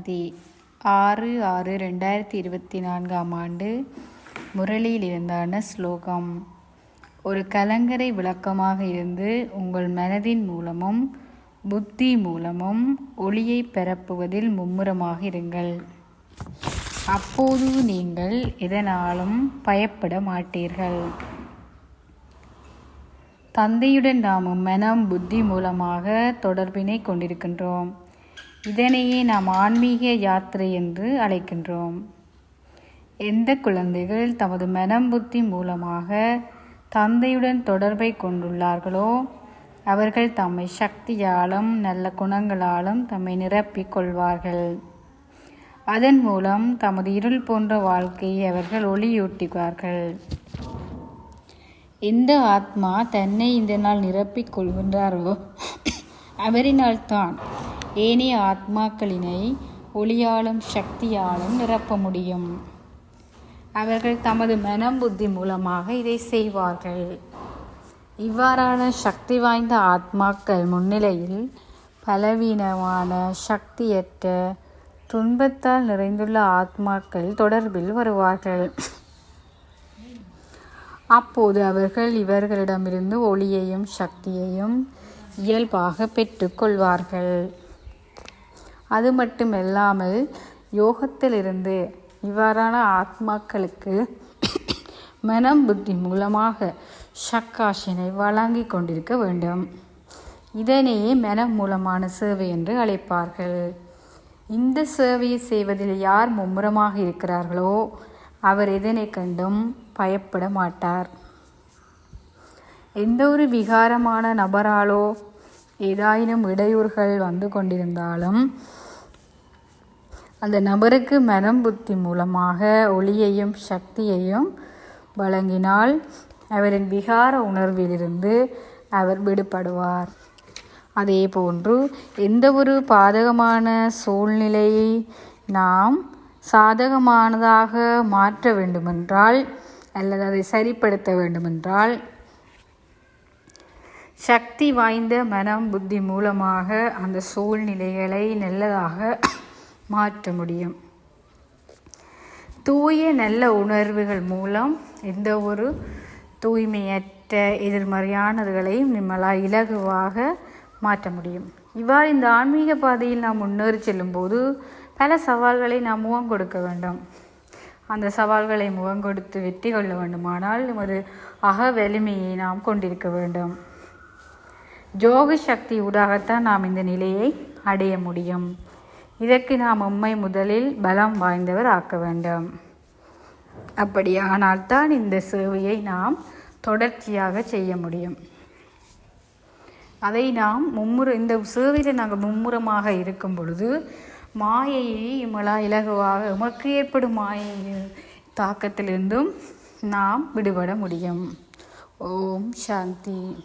தேதி ஆறு ஆறு ரெண்டாயிரத்தி இருபத்தி நான்காம் ஆண்டு முரளியில் இருந்தான ஸ்லோகம். ஒரு கலங்கரை விளக்கமாக இருந்து உங்கள் மனதின் மூலமும் புத்தி மூலமும் ஒளியை பரப்புவதில் மும்முரமாக இருங்கள். அப்போது நீங்கள் எதனாலும் பயப்பட மாட்டீர்கள். தந்தையுடன் நாம் மனம் புத்தி மூலமாக தொடர்பினை கொண்டிருக்கின்றோம். இதனையே நாம் ஆன்மீக யாத்திரை என்று அழைக்கின்றோம். எந்த குழந்தைகள் தமது மனம் புத்தி மூலமாக தந்தையுடன் தொடர்பை கொண்டுள்ளார்களோ அவர்கள் தம்மை சக்தியாலும் நல்ல குணங்களாலும் தம்மை நிரப்பிக் கொள்வார்கள். அதன் மூலம் தமது இருள் போன்ற வாழ்க்கையை அவர்கள் ஒளியூட்டுவார்கள். எந்த ஆத்மா தன்னை இந்த நாள் நிரப்பிக் கொள்கின்றாரோ அவரினால்தான் ஏனைய ஆத்மாக்களினை ஒளியாலும் சக்தியாலும் நிரப்ப முடியும். அவர்கள் தமது மனம் புத்தி மூலமாக இதை செய்வார்கள். இவ்வாறான சக்தி வாய்ந்த ஆத்மாக்கள் முன்னிலையில் பலவீனமான சக்தியற்ற துன்பத்தால் நிறைந்துள்ள ஆத்மாக்கள் தொடர்பில் வருவார்கள். அப்போது அவர்கள் இவர்களிடமிருந்து ஒளியையும் சக்தியையும் இயல்பாக பெற்றுக்கொள்வார்கள் அது மட்டுமல்லாமல் யோகத்திலிருந்து இவ்வாறான ஆத்மாக்களுக்கு மனம் புத்தி மூலமாக ஷக்காஷினை வழங்கி கொண்டிருக்க வேண்டும். இதனையே மனம் மூலமான சேவை என்று அழைப்பார்கள். இந்த சேவையை செய்வதில் யார் மும்முரமாக இருக்கிறார்களோ அவர் எதனை கண்டும் பயப்பட மாட்டார். எந்த ஒரு விகாரமான நபராலோ ஏதாயினும் இடையூறுகள் வந்து கொண்டிருந்தாலும் அந்த நபருக்கு மனம் புத்தி மூலமாக ஒளியையும் சக்தியையும் வழங்கினால் அவரின் விகார உணர்விலிருந்து அவர் விடுபடுவார். அதே போன்று எந்த ஒரு பாதகமான சூழ்நிலையை நாம் சாதகமானதாக மாற்ற வேண்டுமென்றால் அல்லது அதை சரிப்படுத்த வேண்டுமென்றால் சக்தி வாய்ந்த மனம் புத்தி மூலமாக அந்த சூழ்நிலைகளை நல்லதாக மாற்ற முடியும். தூய நல்ல உணர்வுகள் மூலம் எந்த ஒரு தூய்மையற்ற எதிர்மறையானதுகளையும் நம்மளால் இலகுவாக மாற்ற முடியும். இவ்வாறு இந்த ஆன்மீக பாதையில் நாம் முன்னேறி செல்லும்போது பல சவால்களை நாம் முகம் கொடுக்க வேண்டும். அந்த சவால்களை முகம் கொடுத்து வெற்றி கொள்ள வேண்டுமானால் நமது அக வலிமையை நாம் கொண்டிருக்க வேண்டும். ஜோக சக்தி ஊடாகத்தான் நாம் இந்த நிலையை அடைய முடியும். இதற்கு நாம் உண்மை முதலில் பலம் வாய்ந்தவர் ஆக்க வேண்டும். அப்படியானால்தான் இந்த சேவையை நாம் தொடர்ச்சியாக செய்ய முடியும். அதை நாம் மும்முறை இந்த சேவையில் நாங்கள் மும்முரமாக இருக்கும் பொழுது மாயையை இமலா இலகுவாக எமக்கு ஏற்படும் மாயை தாக்கத்திலிருந்தும் நாம் விடுபட முடியும். ஓம் சாந்தி.